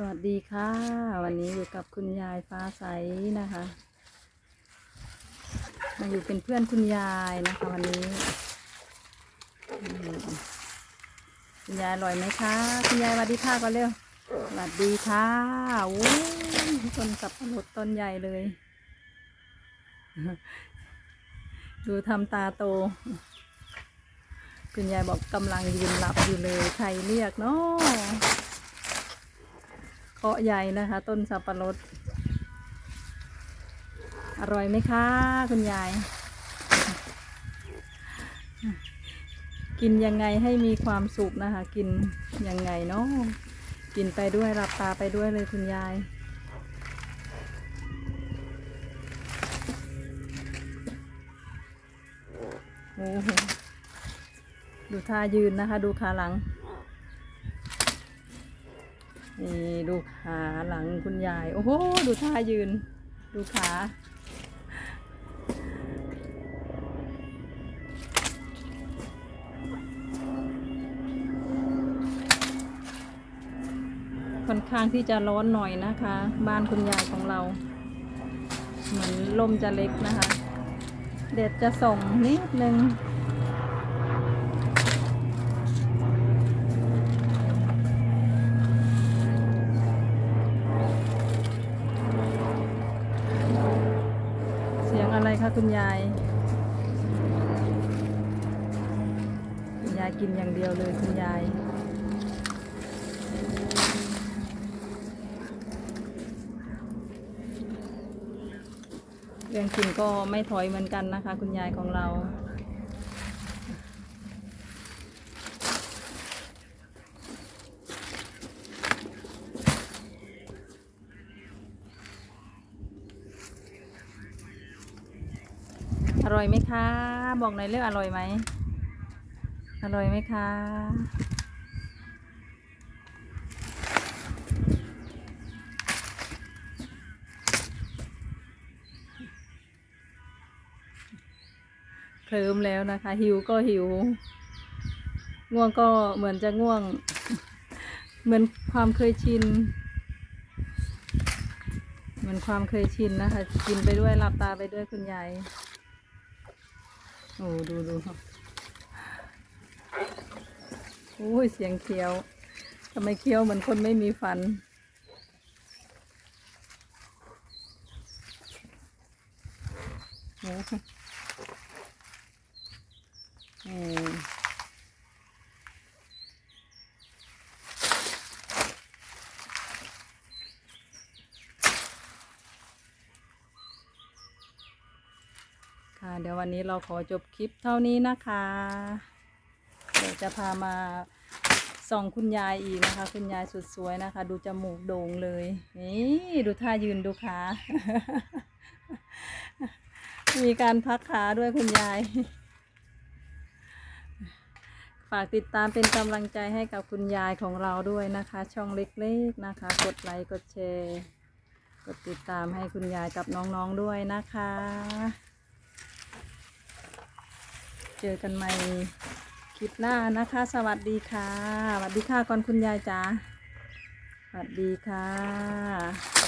สวัสดีค่ะ วันนี้อยู่กับคุณยายฟ้าใสนะคะมาอยู่เป็นเพื่อนคุณยายนะคะวันนี้ คุณยายอร่อยไหมคะ คุณยายสวัสดีค่ะก่อนเร็วสวัสดีค่ะโอ้ยต้นสับปะรดต้นใหญ่เลย ดูทำตาโต คุณยายบอกกำลังยืนหลับอยู่เลย ใครเรียกเนาะาะใหญ่นะคะ ต้นสับปะรด อร่อยไหมคะ คุณยาย กินยังไงให้มีความสุขนะคะ กินยังไงเนาะกินไปด้วยหลับตาไปด้วยเลยคุณยายโอ้โหดูท่ายืนนะคะ ดูขาหลัง นี่ดูขาหลังคุณยาย โอ้โห ดูท่ายืน ดูขา ค่อนข้างที่จะร้อนหน่อยนะคะ บ้านคุณยายของเรา เหมือนลมจะเล็กนะคะ เด็ดจะส่งนิดนึง เสียงอะคะคุณยาย คุณยายกินอย่างเดียวเลยคุณยายเรื่องกินก็ไม่ถอยเหมือนกันนะคะ คุณยายของเรา อร่อยไหมคะ บอกหน่อยเรื่องอร่อยไหม อร่อยไหมคะเคลิ้มแล้วนะคะ หิวก็หิว ง่วงก็เหมือนจะง่วง เหมือนความเคยชิน เหมือนความเคยชินนะคะ กินไปด้วยหลับตาไปด้วยคุณยาย โอ้ดูดูค่ะโอ้ยเสียงเคี้ยวทำไมเคี้ยวเหมือนคนไม่มีฟัน โอ้เอ ค่ะ เดี๋ยววันนี้เราขอจบคลิปเท่านี้นะคะ เดี๋ยวจะพามาส่องคุณยายอีกนะคะ คุณยายสุดสวยนะคะ ดูจมูกโด่งเลย นี่ดูท่ายืนดูขามีการพักขาด้วยคุณยาย ฝากติดตามเป็นกำลังใจให้กับคุณยายของเราด้วยนะคะ ช่องเล็กๆนะคะ กดไลค์กดแชร์ กดติดตามให้คุณยายกับน้องๆด้วยนะคะ เจอกันใหม่คลิปหน้านะคะ สวัสดีค่ะสวัสดีค่ะก่อนคุณยายจ๋าสวัสดีค่ะ